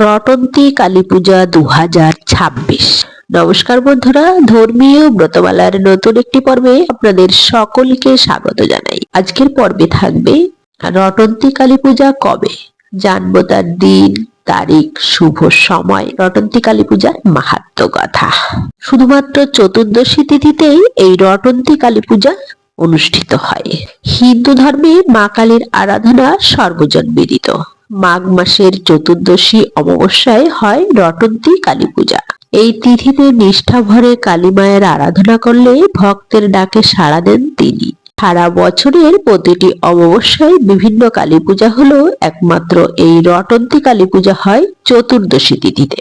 রটন্তী কালী পূজা দু হাজার ছাব্বিশ। নমস্কার বন্ধুরা, ধর্মীয় ব্রতমালার নতুন একটি পর্বে আপনাদের সকলকে স্বাগত জানাই। আজকের পর্বে থাকবে রটন্তী কালী পূজা কবে? জানব তার দিন, তারিখ, শুভ সময়। রটন্তী কালী পূজার মাহাত্ম কথা। শুধুমাত্র চতুর্দশী তিথিতেই এই রটন্তী কালী পূজা অনুষ্ঠিত হয়। হিন্দু ধর্মে মা কালীর আরাধনা সর্বজন বিদিত। মাঘ মাসের চতুর্দশী অমাবস্যায় হয় রটন্তী কালী পূজা। এই তিথিতে নিষ্ঠা ভরে কালী মায়ের আরাধনা করলে ভক্তের ডাকে সাড়া দেন তিনি। সারা বছরের প্রতিটি অমাবস্যায় বিভিন্ন কালী পূজা হলেও একমাত্র এই রটন্তী কালী পূজা হয় চতুর্দশী তিথিতে।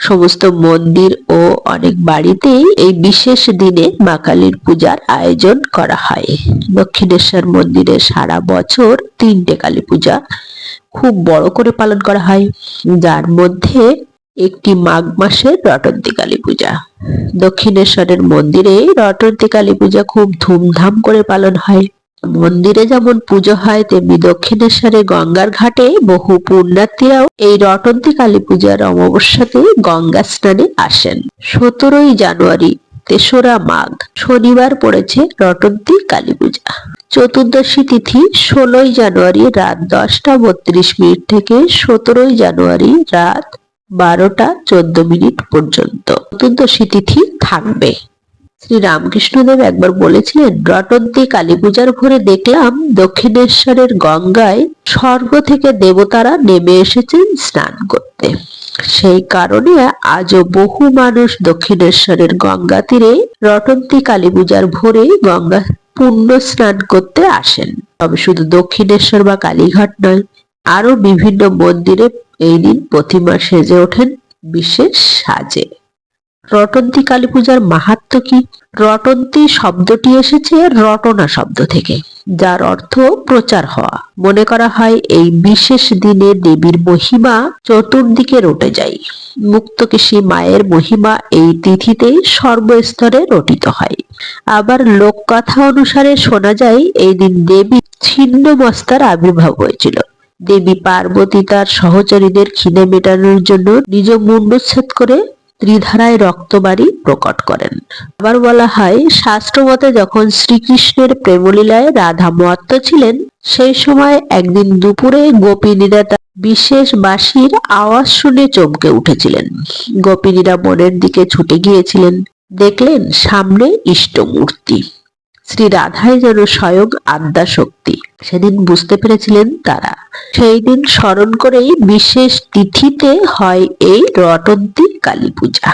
সমস্ত মন্দির ও অনেক বাড়িতেই এই বিশেষ দিনে মা কালীর পূজার আয়োজন করা হয়। দক্ষিণেশ্বর মন্দিরে সারা বছর তিনটে কালী পূজা খুব বড় করে পালন করা হয়। যার মধ্যে একটি মাঘ মাসের রটন্তী কালী পূজা। দক্ষিণেশ্বরের মন্দিরে রটন্তী কালী পূজা খুব ধুমধাম করে পালন হয়। মন্দিরে যেমন পুজো হয়, তেমনি দক্ষিণেশ্বরে গঙ্গার ঘাটে বহু পুণ্যার্থীরাও এই রটন্তী কালী পূজার অমাবস্যাতে গঙ্গা স্নানে আসেন। সতেরোই জানুয়ারি, তেসরা মাঘ, শনিবার পড়েছে রটন্তী কালী পূজা। চতুর্দশী তিথি ষোলোই জানুয়ারি রাত দশটা বত্রিশ মিনিট থেকে সতেরোই জানুয়ারি রাত বারোটা চোদ্দ মিনিট পর্যন্ত। চতুর্দশী তিথি থাকবে। শ্রী রামকৃষ্ণদেব একবার বলেছিলেন, রটন্তী কালী পূজার ভোরে দেখলাম দক্ষিণেশ্বরের গঙ্গায় স্বর্গ থেকে দেবতারা নেমে এসেছেন স্নান করতে। সেই কারণে আজও বহু মানুষ দক্ষিণেশ্বরের গঙ্গা তীরে রটন্তী কালী পূজার ভোরে গঙ্গা পুণ্য স্নান করতে আসেন। তবে শুধু দক্ষিণেশ্বর বা কালীঘাট নয় আরও বিভিন্ন মন্দিরে এই দিন প্রতিমা সেজে ওঠেন বিশেষ সাজে। রটন্তী কালী পূজার মাহাত্ম কি? রটন্তী শব্দটি এসেছে রটনা শব্দ থেকে, যার অর্থ প্রচার হওয়া। মনে করা হয় এই বিশেষ দিনে দেবীর মহিমা চতুর্দিকে রটে যায়। মুক্তকেশী মায়ের মহিমা এই তিথিতে সর্বস্তরে রটিত হয়। আবার লোককথা অনুসারে শোনা যায়, এই দিন দেবী ছিন্ন মস্তার আবির্ভাব হয়েছিল। দেবী পার্বতী তার সহচরীদের খিদে মেটানোর জন্য নিজ মুন্ডচ্ছেদ করে ত্রিধারায় রক্তবাড়ি প্রকট করেন। আবার বলা হয়, শাস্ত্রমতে যখন শ্রীকৃষ্ণের প্রেমলীলায় রাধা মত্ত ছিলেন, সেই সময় একদিন দুপুরে গোপিনীরা তার বিশেষ বাঁশির আওয়াজ শুনে চমকে উঠেছিলেন। গোপিনীরা বনের দিকে ছুটে গিয়েছিলেন। দেখলেন সামনে ইষ্টমূর্তি। শ্রী রাধাই যেন স্বয়ং আদ্যা শক্তি সেদিন বুঝতে পেরেছিলেন তারা। সেই দিন স্মরণ করেই বিশেষ তিথিতে হয় এই রটন্তী কালী পূজা